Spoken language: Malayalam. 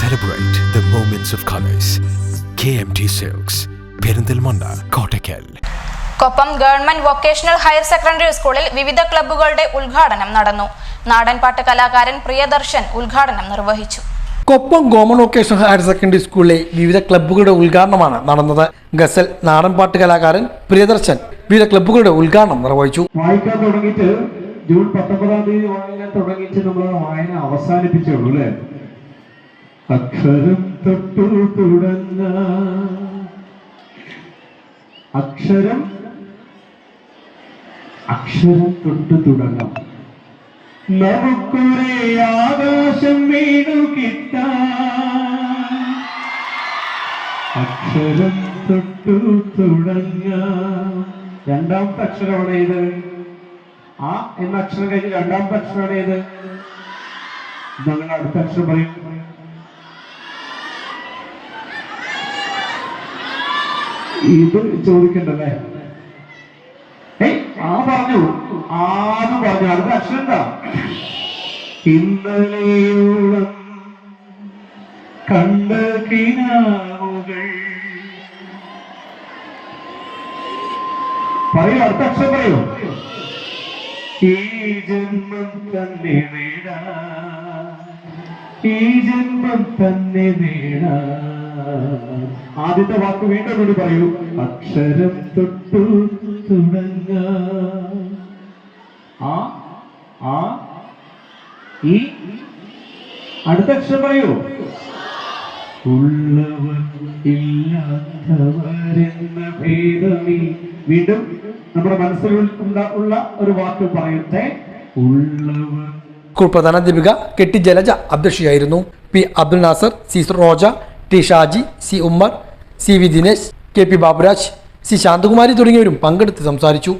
Celebrate of colours K M T silks Perinthalmanna Kottakkal Koppam government vocational higher secondary സ്കൂളിൽ വിവിധ ക്ലബ്ബുകളുടെ ഉദ്ഘാടനം നടന്നു. നാടൻപാട്ട് കലാകാരൻ പ്രിയദർശൻ ഉദ്ഘാടനം നിർവഹിച്ചു. Koppam government vocational higher secondary സ്കൂളിലെ വിവിധ ക്ലബ്ബുകളുടെ ഉദ്ഘാടനമാണ് നടന്നത്. ഗസൽ നാടൻപാട്ട് കലാകാരൻ പ്രിയദർശൻ വിവിധ ക്ലബ്ബുകളുടെ ഉദ്ഘാടനം നിർവഹിച്ചു. വായിക്കാൻ തുടങ്ങിയിട്ട് ജൂൺ പത്തൊമ്പതാം തീയതി വായന തുടങ്ങിയിട്ട് നമ്മൾ വായന അവസാനിപ്പിച്ചുള്ളൂ അല്ലേ? അക്ഷരം തൊട്ടു തുടങ്ങ. അക്ഷരം? അക്ഷരം തൊട്ടു തുടങ്ങാം. നമുക്കൊരേ ആകാശം വീണു കിട്ട അക്ഷരം തൊട്ടു തുടങ്ങാം. രണ്ടാമത്തെ അക്ഷരമാണ് ഏത്? ആ എന്ന അക്ഷരം കഴിഞ്ഞ് രണ്ടാമത്തെ അക്ഷരമാണ് ഏത്? നിങ്ങൾ അടുത്ത അക്ഷരം പറയും. ഇത് ചോദിക്കണ്ടല്ലേ? ഏയ് ആ പറഞ്ഞു. ആന്ന് പറഞ്ഞു. അടുത്ത അക്ഷരം എന്താ ഇന്നലെയുള്ള കണ്ട കിനാവുകൾ. പറയൂ അടുത്ത അക്ഷരം പറയൂ. ഈ ജന്മം തന്നെ നേടാ ഈ ജന്മം തന്നെ നേടാ ആദ്യത്തെ വാക്ക് വീണ്ടും കൂടി പറയൂ അക്ഷരം തൊട്ടു തുടങ്ങ. ആ ആ അടുത്ത അക്ഷരം പറയൂ. ഉള്ളവൻ ഇല്ലാത്തവരെന്ന ഭേദമി. വീണ്ടും നമ്മുടെ മനസ്സിൽ ഉള്ള ഒരു വാക്ക് പറയട്ടെ. ഉള്ളവൻ സ്കൂൾ ദീപിക കെട്ടി Jalaja അധ്യക്ഷയായിരുന്നു. P Abdul Nasser C Roja T Shaji C Ummer C V Dinesh K P Baburaj C Shanthakumari തുടങ്ങിയവരും പങ്കെടുത്ത് സംസാരിച്ചു.